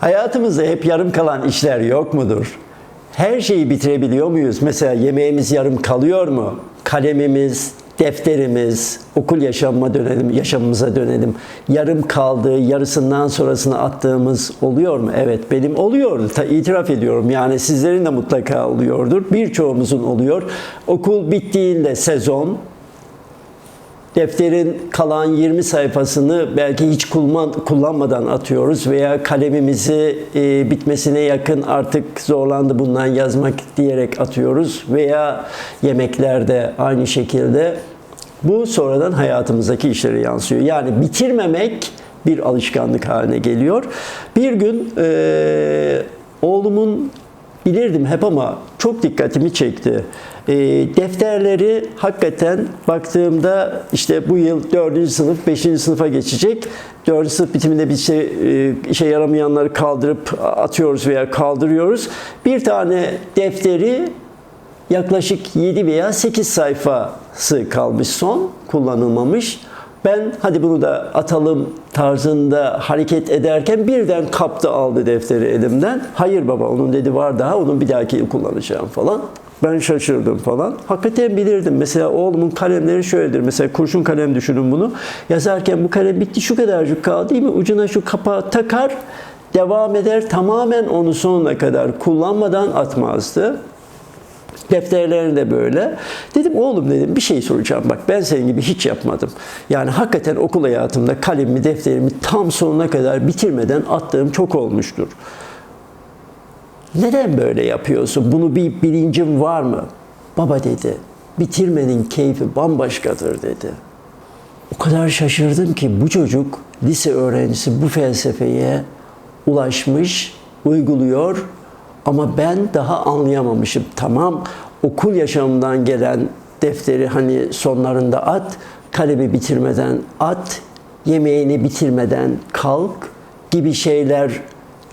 Hayatımızda hep yarım kalan işler yok mudur? Her şeyi bitirebiliyor muyuz? Mesela yemeğimiz yarım kalıyor mu? Kalemimiz, defterimiz, okul yaşamıma dönelim, yaşamımıza dönelim. Yarım kaldığı, yarısından sonrasını attığımız oluyor mu? Evet, benim oluyor. İtiraf ediyorum. Yani sizlerin de mutlaka oluyordur. Birçoğumuzun oluyor. Okul bittiğinde sezon, defterin kalan 20 sayfasını belki hiç kullan, kullanmadan atıyoruz veya kalemimizi e, bitmesine yakın artık zorlandı bundan yazmak diyerek atıyoruz veya yemeklerde aynı şekilde bu sonradan hayatımızdaki işlere yansıyor. Yani bitirmemek bir alışkanlık haline geliyor. Bir gün e, oğlumun bilirdim hep ama çok dikkatimi çekti. E, defterleri hakikaten baktığımda işte bu yıl 4. sınıf 5. sınıfa geçecek. 4. sınıf bitiminde bir şey e, işe yaramayanları kaldırıp atıyoruz veya kaldırıyoruz. Bir tane defteri yaklaşık 7 veya 8 sayfası kalmış son kullanılmamış. Ben hadi bunu da atalım tarzında hareket ederken birden kaptı aldı defteri elimden. Hayır baba onun dedi var daha onun bir dahaki yıl kullanacağım falan. Ben şaşırdım falan. Hakikaten bilirdim. Mesela oğlumun kalemleri şöyledir. Mesela kurşun kalem düşünün bunu. Yazarken bu kalem bitti şu kadarcık kaldı değil mi? Ucuna şu kapağı takar devam eder. Tamamen onu sonuna kadar kullanmadan atmazdı. Defterlerini de böyle. Dedim oğlum dedim bir şey soracağım bak ben senin gibi hiç yapmadım. Yani hakikaten okul hayatımda kalemimi defterimi tam sonuna kadar bitirmeden attığım çok olmuştur. Neden böyle yapıyorsun? Bunu bir bilincin var mı? Baba dedi. Bitirmenin keyfi bambaşkadır dedi. O kadar şaşırdım ki bu çocuk lise öğrencisi bu felsefeye ulaşmış, uyguluyor ama ben daha anlayamamışım. Tamam okul yaşamından gelen defteri hani sonlarında at, kalemi bitirmeden at, yemeğini bitirmeden kalk gibi şeyler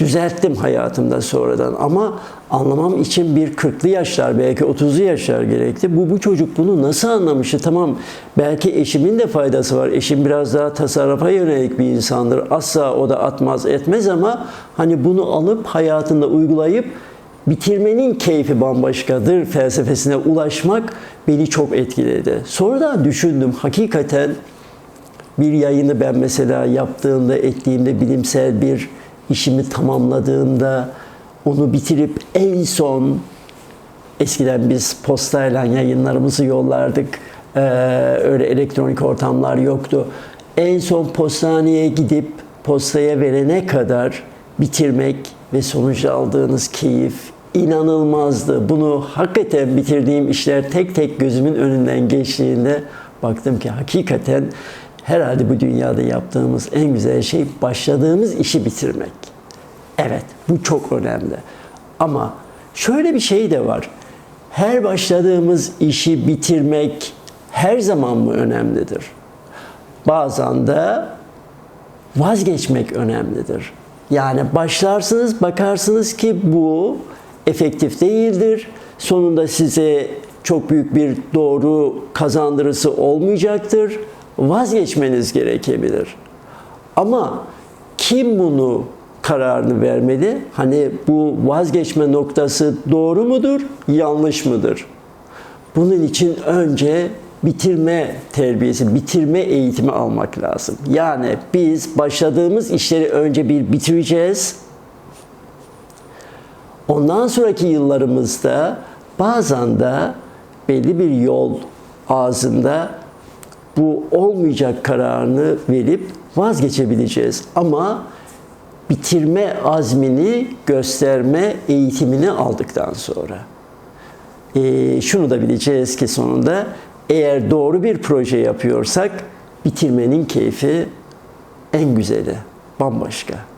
düzelttim hayatımda sonradan ama anlamam için bir 40'lı yaşlar belki 30'lu yaşlar gerekti. Bu bu çocuk bunu nasıl anlamıştı? Tamam belki eşimin de faydası var. Eşim biraz daha tasarrufa yönelik bir insandır. Asla o da atmaz etmez ama hani bunu alıp hayatında uygulayıp bitirmenin keyfi bambaşkadır felsefesine ulaşmak beni çok etkiledi. Sonradan düşündüm hakikaten bir yayını ben mesela yaptığımda, ettiğimde bilimsel bir işimi tamamladığımda onu bitirip en son eskiden biz postayla yayınlarımızı yollardık. Ee, öyle elektronik ortamlar yoktu. En son postaneye gidip postaya verene kadar bitirmek ve sonucu aldığınız keyif inanılmazdı. Bunu hakikaten bitirdiğim işler tek tek gözümün önünden geçtiğinde baktım ki hakikaten herhalde bu dünyada yaptığımız en güzel şey başladığımız işi bitirmek. Evet, bu çok önemli. Ama şöyle bir şey de var. Her başladığımız işi bitirmek her zaman mı önemlidir? Bazen de vazgeçmek önemlidir. Yani başlarsınız, bakarsınız ki bu efektif değildir. Sonunda size çok büyük bir doğru kazandırısı olmayacaktır. Vazgeçmeniz gerekebilir. Ama kim bunu kararını vermeli? Hani bu vazgeçme noktası doğru mudur, yanlış mıdır? Bunun için önce bitirme terbiyesi, bitirme eğitimi almak lazım. Yani biz başladığımız işleri önce bir bitireceğiz. Ondan sonraki yıllarımızda bazen de belli bir yol ağzında bu olmayacak kararını verip vazgeçebileceğiz. Ama bitirme azmini gösterme eğitimini aldıktan sonra. E, şunu da bileceğiz ki sonunda eğer doğru bir proje yapıyorsak bitirmenin keyfi en güzeli, bambaşka.